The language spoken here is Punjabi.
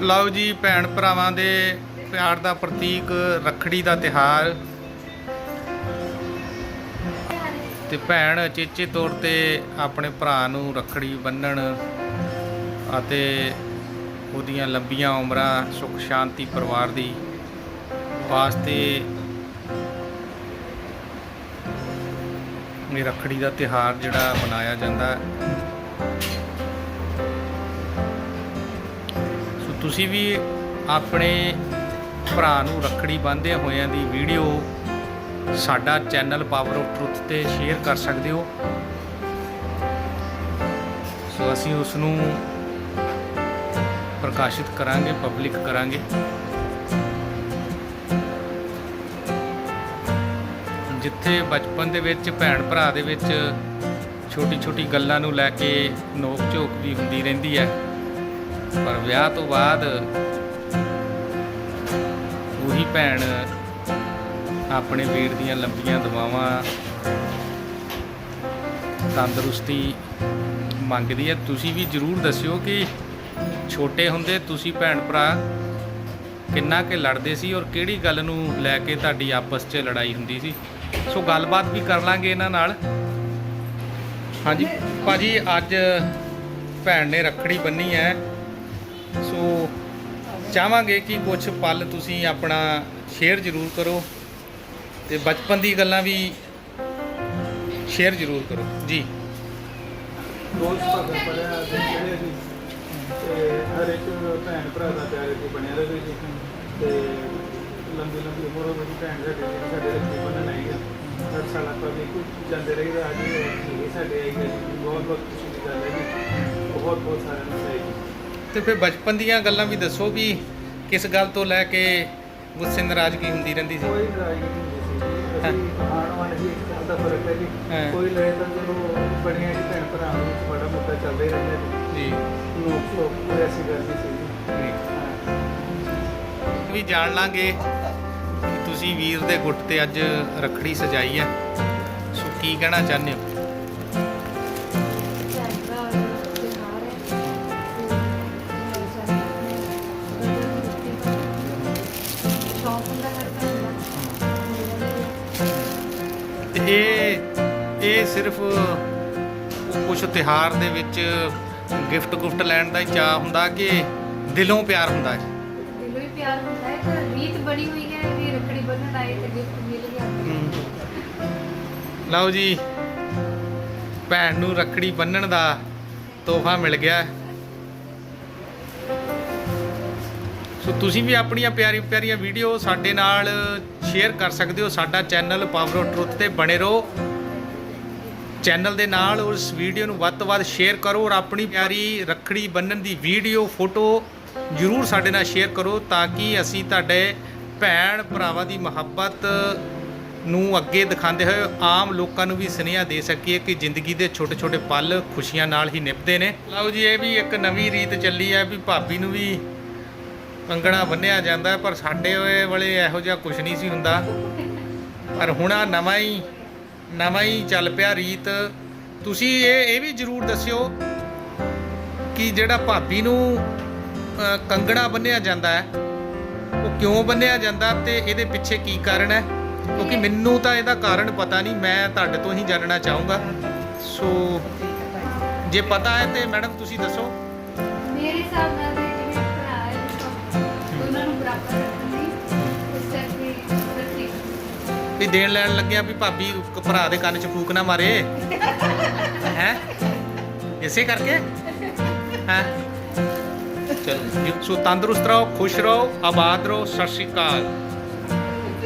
ਲਓ ਜੀ, ਭੈਣ ਭਰਾਵਾਂ ਦੇ ਪਿਆਰ ਦਾ ਪ੍ਰਤੀਕ, ਰੱਖੜੀ ਦਾ ਤਿਹਾਰ ਤੇ ਭੈਣ ਚੇਚੇ ਤੌਰ ਤੇ ਆਪਣੇ ਭਰਾ ਨੂੰ ਰੱਖੜੀ ਬੰਨਣ ਅਤੇ ਉਹਦੀਆਂ ਲੰਬੀਆਂ ਉਮਰਾਂ ਸੁਖ ਸ਼ਾਂਤੀ ਪਰਿਵਾਰ ਦੀ ਵਾਸਤੇ ਇਹ ਰੱਖੜੀ ਦਾ ਤਿਹਾਰ ਜਿਹੜਾ ਮਨਾਇਆ ਜਾਂਦਾ। ਹੈ ਤੁਸੀਂ ਵੀ ਆਪਣੇ ਭਰਾ ਨੂੰ ਰੱਖੜੀ ਬੰਨ੍ਹਦੇ ਹੋਇਆਂ ਦੀ ਵੀਡੀਓ ਸਾਡਾ ਚੈਨਲ ਪਾਵਰ ਆਫ ਟਰੁੱਥ ਤੇ ਸ਼ੇਅਰ ਕਰ ਸਕਦੇ ਹੋ। ਸੋ ਅਸੀਂ ਉਸ ਨੂੰ ਪ੍ਰਕਾਸ਼ਿਤ ਕਰਾਂਗੇ ਪਬਲਿਕ ਕਰਾਂਗੇ। ਜਿੱਥੇ ਬਚਪਨ ਦੇ ਵਿੱਚ, ਭੈਣ ਭਰਾ ਦੇ ਵਿੱਚ ਛੋਟੀ ਛੋਟੀ ਗੱਲਾਂ ਨੂੰ ਲੈ ਕੇ ਨੋਕ ਝੋਕ ਵੀ ਹੁੰਦੀ ਰਹਿੰਦੀ ਹੈ। ਪਰ ਵਿਆਹ ਤੋਂ ਬਾਅਦ ਉਹੀ ਭੈਣ ਆਪਣੇ ਵੀਰ ਦੀਆਂ ਲੰਬੀਆਂ ਦੁਆਵਾਂ ਤੰਦਰੁਸਤੀ ਮੰਗਦੀ ਹੈ। ਤੁਸੀਂ ਵੀ ਜਰੂਰ ਦੱਸਿਓ ਕਿ ਛੋਟੇ ਹੁੰਦੇ ਤੁਸੀਂ ਭੈਣ ਭਰਾ ਕਿੰਨਾ ਕਿ ਲੜਦੇ ਸੀ ਔਰ ਕਿਹੜੀ ਗੱਲ ਨੂੰ ਲੈ ਕੇ ਤੁਹਾਡੀ ਆਪਸ 'ਚ ਲੜਾਈ ਹੁੰਦੀ ਸੀ? ਸੋ ਗੱਲਬਾਤ ਵੀ ਕਰ ਲਾਂਗੇ ਇਹਨਾਂ ਨਾਲ। ਹਾਂਜੀ, ਭਾਜੀ, ਅੱਜ ਭੈਣ ਨੇ ਰੱਖੜੀ ਬੰਨੀ ਹੈ। ਸੋ ਚਾਹਾਂਗੇ ਕਿ ਕੁਝ ਪਲ ਤੁਸੀਂ ਆਪਣਾ ਸ਼ੇਅਰ ਜ਼ਰੂਰ ਕਰੋ ਤੇ ਬਚਪਨ ਦੀ ਗੱਲਾਂ ਵੀ ਸ਼ੇਅਰ ਜ਼ਰੂਰ ਕਰੋ। ਜੀ। ਦੋਸਤ ਭਾਵੇਂ ਪੜਿਆ ਤੇ ਜਿਹੜੇ ਸੀ ਤੇ ਹਰ ਇੱਕ ਭੈਣ ਭਰਾ ਦਾ ਪਿਆਰ ਇੱਥੇ ਬਣਿਆ ਰਹੇ ਸੀ ਤੇ ਲੰਬੀ ਲੰਬੀ ਉਮਰ ਹੋ ਗਈ ਭੈਣ ਸਾਡੇ ਸਾਡੇ ਰੱਖੀ ਬੰਨਣ ਆਈ ਹੈ ਹਰ ਸਾਲ ਆਪਾਂ ਵੀ ਕੁਝ ਜਾਂਦੇ ਰਹੀਦਾ ਅੱਜ ਇਹ ਸਾਡੇ ਆਈ ਬਹੁਤ ਬਹੁਤ ਖੁਸ਼ੀ ਦੀ ਗੱਲ ਹੈ ਜੀ। ਬਹੁਤ ਬਹੁਤ ਸਾਰਿਆਂ ਨੂੰ ਸਹੀ। ਤੇ ਫਿਰ ਬਚਪਨ ਦੀਆਂ ਗੱਲਾਂ ਵੀ ਦੱਸੋ ਵੀ ਕਿਸ ਗੱਲ ਤੋਂ ਲੈ ਕੇ ਗੁੱਸੇ ਨਾਰਾਜ਼ਗੀ ਹੁੰਦੀ ਰਹਿੰਦੀ ਸੀ? ਕੋਈ ਲੜਾਈ ਨਹੀਂ ਹੁੰਦੀ ਸੀ ਜੀ। ਅਸੀਂ ਆਣ ਵਾਲੇ ਜੀ ਇੱਕ ਗੱਲ ਦਾ ਫ਼ਰਕ ਹੈ ਜੀ। ਹਾਂ। ਕੋਈ ਲੜੇ ਤਾਂ ਜਦੋਂ ਬਣਿਆ ਜੀ ਭੈਣ ਭਰਾ ਨੂੰ ਬੜਾ ਮੁੱਦਾ ਚੱਲਦਾ ਹੀ ਰਹਿੰਦਾ ਜੀ ਜੀ। ਲੋਕ ਤੋਂ ਕੋਈ ਐਸੀ ਗੱਲ ਨਹੀਂ ਸੀ ਜੀ। ਹਾਂ। ਵੀ ਜਾਣ ਲਾਂਗੇ ਤੁਸੀਂ ਵੀਰ ਦੇ ਗੁੱਟ ਤੇ ਅੱਜ ਰੱਖੜੀ ਸਜਾਈ ਹੈ। ਸੋ ਕੀ ਕਹਿਣਾ ਚਾਹੁੰਦੇ ਹੋ? ਤੇ ਇਹ ਇਹ ਸਿਰਫ ਕੁਝ ਤਿਹਾਰ ਦੇ ਵਿੱਚ ਗਿਫਟ ਗੁਫਟ ਲੈਣ ਦਾ ਹੀ ਚਾਹ ਹੁੰਦਾ ਕਿ ਦਿਲੋਂ ਪਿਆਰ ਹੁੰਦਾ ਹੈ ਦਿਲੋਂ ਹੀ ਪਿਆਰ ਹੁੰਦਾ ਹੈ ਤਾਂ ਰੀਤ ਬਣੀ ਹੋਈ ਹੈ ਵੀ ਰੱਖੜੀ ਬੰਨਣ ਆਏ ਤੇ ਗਿਫਟ ਮਿਲ ਗਿਆ। ਲਓ ਜੀ ਭੈਣ ਨੂੰ ਰੱਖੜੀ ਬੰਨਣ ਦਾ ਤੋਹਫਾ ਮਿਲ ਗਿਆ। ਸੋ ਤੁਸੀਂ ਵੀ ਆਪਣੀਆਂ ਪਿਆਰੀ ਪਿਆਰੀਆਂ ਵੀਡੀਓ ਸਾਡੇ ਨਾਲ ਸ਼ੇਅਰ ਕਰ ਸਕਦੇ ਹੋ। ਸਾਡਾ ਚੈਨਲ ਪਾਵਰ ਆਫ ਟਰੁੱਥ ਤੇ ਬਣੇ ਰਹੋ। ਚੈਨਲ ਦੇ ਨਾਲ ਉਸ ਵੀਡੀਓ ਨੂੰ ਵੱਧ ਤੋਂ ਵੱਧ ਸ਼ੇਅਰ ਕਰੋ ਔਰ ਆਪਣੀ ਪਿਆਰੀ ਰੱਖੜੀ ਬੰਨਣ ਦੀ ਵੀਡੀਓ, ਫੋਟੋ ਜਰੂਰ ਸਾਡੇ ਨਾਲ ਸ਼ੇਅਰ ਕਰੋ ਤਾਂ ਕਿ ਅਸੀਂ ਤੁਹਾਡੇ ਭੈਣ ਭਰਾਵਾਂ ਦੀ ਮੁਹੱਬਤ ਨੂੰ ਅੱਗੇ ਦਿਖਾਉਂਦੇ ਹੋਏ ਆਮ ਲੋਕਾਂ ਨੂੰ ਵੀ ਸੁਨੇਹਾ ਦੇ ਸਕੀਏ ਕਿ ਜ਼ਿੰਦਗੀ ਦੇ ਛੋਟੇ ਛੋਟੇ ਪਲ ਖੁਸ਼ੀਆਂ ਨਾਲ ਹੀ ਨਿਭਦੇ ਨੇ। ਲਓ ਜੀ, ਇਹ ਵੀ ਇੱਕ ਨਵੀਂ ਰੀਤ ਚੱਲੀ ਹੈ ਵੀ ਭਾਬੀ ਨੂੰ ਵੀ ਕੰਗਣਾ ਬੰਨਿਆ ਜਾਂਦਾ, ਪਰ ਸਾਡੇ ਓਏ ਵਾਲੇ ਇਹੋ ਜਿਹਾ ਕੁਝ ਨਹੀਂ ਸੀ ਹੁੰਦਾ। ਪਰ ਹੁਣ ਆ ਨਵਾਂ ਹੀ ਨਵਾਂ ਹੀ ਚੱਲ ਪਿਆ ਰੀਤ। ਤੁਸੀਂ ਇਹ ਇਹ ਵੀ ਜਰੂਰ ਦੱਸਿਓ ਕਿ ਜਿਹੜਾ ਭਾਬੀ ਨੂੰ ਕੰਗਣਾ ਬੰਨਿਆ ਜਾਂਦਾ ਹੈ, ਉਹ ਕਿਉਂ ਬੰਨਿਆ ਜਾਂਦਾ ਤੇ ਇਹਦੇ ਪਿੱਛੇ ਕੀ ਕਾਰਨ ਹੈ? ਕਿਉਂਕਿ ਮੈਨੂੰ ਤਾਂ ਇਹਦਾ ਕਾਰਨ ਪਤਾ ਨਹੀਂ, ਮੈਂ ਤੁਹਾਡੇ ਤੋਂ ਹੀ ਜਾਣਨਾ ਚਾਹੂੰਗਾ। ਸੋ ਜੇ ਪਤਾ ਹੈ ਤੇ ਮੈਡਮ, ਤੁਸੀਂ ਦੱਸੋ। ਮੇਰੇ ਹਿਸਾਬ ਨਾਲ ਵੀ ਦੇਣ ਲੈਣ ਲੱਗਿਆ ਵੀ ਭਾਬੀ ਭਰਾ ਦੇ ਕੰਨ 'ਚ ਫੂਕ ਨਾ ਮਾਰੇ। ਹੈ? ਇਸੇ ਕਰਕੇ? ਹੈ? ਚਲੋ ਸੋ ਤੰਦਰੁਸਤ ਰਹੋ, ਖੁਸ਼ ਰਹੋ, ਆਬਾਦ ਰਹੋ, ਸਤਿ ਸ਼੍ਰੀ ਅਕਾਲ।